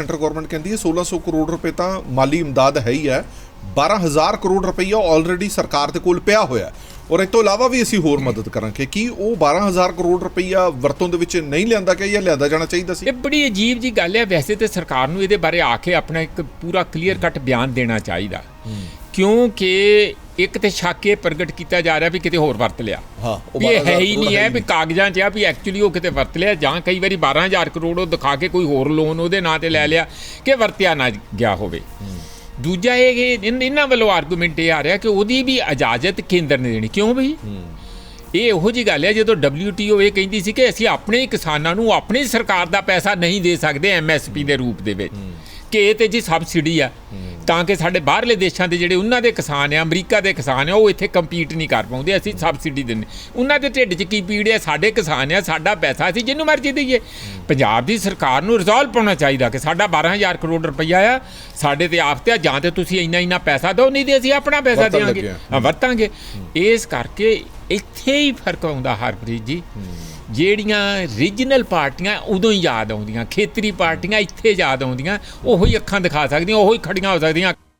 Centre government ਕਹਿੰਦੀ ਹੈ 1600 ਕਰੋੜ ਰੁਪਏ ਤਾਂ ਮਾਲੀ ਇਮਦਾਦ ਹੈ ਹੀ ਹੈ। 12000 ਕਰੋੜ ਰੁਪਈਆ ਆਲਰੇਡੀ ਸਰਕਾਰ ਦੇ ਕੋਲ ਪਿਆ ਹੋਇਆ ਔਰ ਇਸ ਤੋਂ ਇਲਾਵਾ ਵੀ ਅਸੀਂ ਹੋਰ ਮਦਦ ਕਰਾਂਗੇ ਕੀ ਉਹ 12000 ਕਰੋੜ ਰੁਪਈਆ ਵਰਤੋਂ ਦੇ ਵਿੱਚ ਨਹੀਂ ਲਿਆਂਦਾ ਗਿਆ ਜਾਂ ਲਿਆਂਦਾ ਜਾਣਾ ਚਾਹੀਦਾ ਸੀ? ਇਹ ਬੜੀ ਅਜੀਬ ਜੀ ਗੱਲ ਹੈ। ਵੈਸੇ ਤੇ ਸਰਕਾਰ ਨੂੰ ਇਹਦੇ ਬਾਰੇ ਆ ਕੇ ਆਪਣਾ ਇੱਕ ਪੂਰਾ ਕਲੀਅਰ ਕੱਟ ਬਿਆਨ ਦੇਣਾ ਚਾਹੀਦਾ। ਕਿਉਂਕਿ ਇੱਕ ਤੇ ਸ਼ੱਕ ਇਹ ਪ੍ਰਗਟ ਕੀਤਾ ਜਾ ਰਿਹਾ ਵੀ ਕਿਤੇ ਹੋਰ ਵਰਤ ਲਿਆ। ਹਾਂ, ਇਹ ਹੈ 12,000 ਹੀ ਨਹੀਂ ਹੈ ਵੀ ਕਾਗਜ਼ਾਂ 'ਚ ਆ ਵੀ ਐਕਚੁਅਲੀ ਉਹ ਕਿਤੇ ਵਰਤ ਲਿਆ ਜਾਂ ਕਈ ਵਾਰੀ 12000 ਕਰੋੜ ਉਹ ਦਿਖਾ ਕੇ ਕੋਈ ਹੋਰ ਲੋਨ ਉਹਦੇ ਨਾਂ ਤੇ ਲੈ ਲਿਆ ਕਿ ਵਰਤਿਆ ਨਾ ਗਿਆ ਹੋਵੇ। ਦੂਜਾ ਇਹ ਇਹਨਾਂ ਵੱਲੋਂ ਆਰਗੂਮੈਂਟ ਇਹ ਆ ਰਿਹਾ ਕਿ ਉਹਦੀ ਵੀ ਇਜਾਜ਼ਤ ਕੇਂਦਰ ਨੇ ਦੇਣੀ। ਕਿਉਂ ਬਈ? ਇਹ ਉਹੋ ਜੀ ਗੱਲ ਹੈ ਜਦੋਂ WTO ਇਹ ਕਹਿੰਦੀ ਸੀ ਕਿ ਅਸੀਂ ਆਪਣੇ ਹੀ ਕਿਸਾਨਾਂ ਨੂੰ ਆਪਣੀ ਸਰਕਾਰ ਦਾ ਪੈਸਾ ਨਹੀਂ ਦੇ ਸਕਦੇ ਐਮਐਸਪੀ ਦੇ ਰੂਪ ਦੇ ਵਿੱਚ। ਕਿ ਇਹ ਤੇ ਜੀ ਸਬਸਿਡੀ ਆ। ਤਾਂ ਕਿ ਸਾਡੇ ਬਾਹਰਲੇ ਦੇਸ਼ਾਂ ਦੇ ਜਿਹੜੇ ਉਹਨਾਂ ਦੇ ਕਿਸਾਨ ਆ ਅਮਰੀਕਾ ਦੇ ਕਿਸਾਨ ਆ ਉਹ ਇੱਥੇ ਕੰਪੀਟ ਨਹੀਂ ਕਰ ਪਾਉਂਦੇ ਅਸੀਂ ਸਬਸਿਡੀ ਦਿੰਦੇ ਉਹਨਾਂ ਦੇ ਢਿੱਡ 'ਚ ਕੀ ਪੀੜ ਹੈ ਸਾਡੇ ਕਿਸਾਨ ਆ ਸਾਡਾ ਪੈਸਾ ਅਸੀਂ ਜਿਹਨੂੰ ਮਰਜ਼ੀ ਦਈਏ। ਪੰਜਾਬ ਦੀ ਸਰਕਾਰ ਨੂੰ ਰਿਜ਼ੋਲਵ ਪਾਉਣਾ ਚਾਹੀਦਾ ਕਿ ਸਾਡਾ 12000 ਕਰੋੜ ਰੁਪਈਆ ਆ ਸਾਡੇ ਤੇ ਆਫਤ ਆ ਜਾਂ ਤੇ ਤੁਸੀਂ ਇੰਨਾ ਇੰਨਾ ਪੈਸਾ ਦਿਓ ਨਹੀਂ ਤੇ ਅਸੀਂ ਆਪਣਾ ਪੈਸਾ ਦੇਵਾਂਗੇ ਵਰਤਾਂਗੇ ਇਸ ਕਰਕੇ ਇੱਥੇ ਹੀ ਫ਼ਰਕ ਆਉਂਦਾ ਹਰਪ੍ਰੀਤ ਜੀ। ਜਿਹੜੀਆਂ ਰੀਜਨਲ ਪਾਰਟੀਆਂ ਉਦੋਂ ਹੀ ਯਾਦ ਆਉਂਦੀਆਂ, ਖੇਤਰੀ ਪਾਰਟੀਆਂ ਇੱਥੇ ਯਾਦ ਆਉਂਦੀਆਂ, ਉਹੋ ਹੀ ਅੱਖਾਂ ਦਿਖਾ ਸਕਦੀਆਂ, ਉਹੋ ਹੀ ਖੜੀਆਂ ਹੋ ਸਕਦੀਆਂ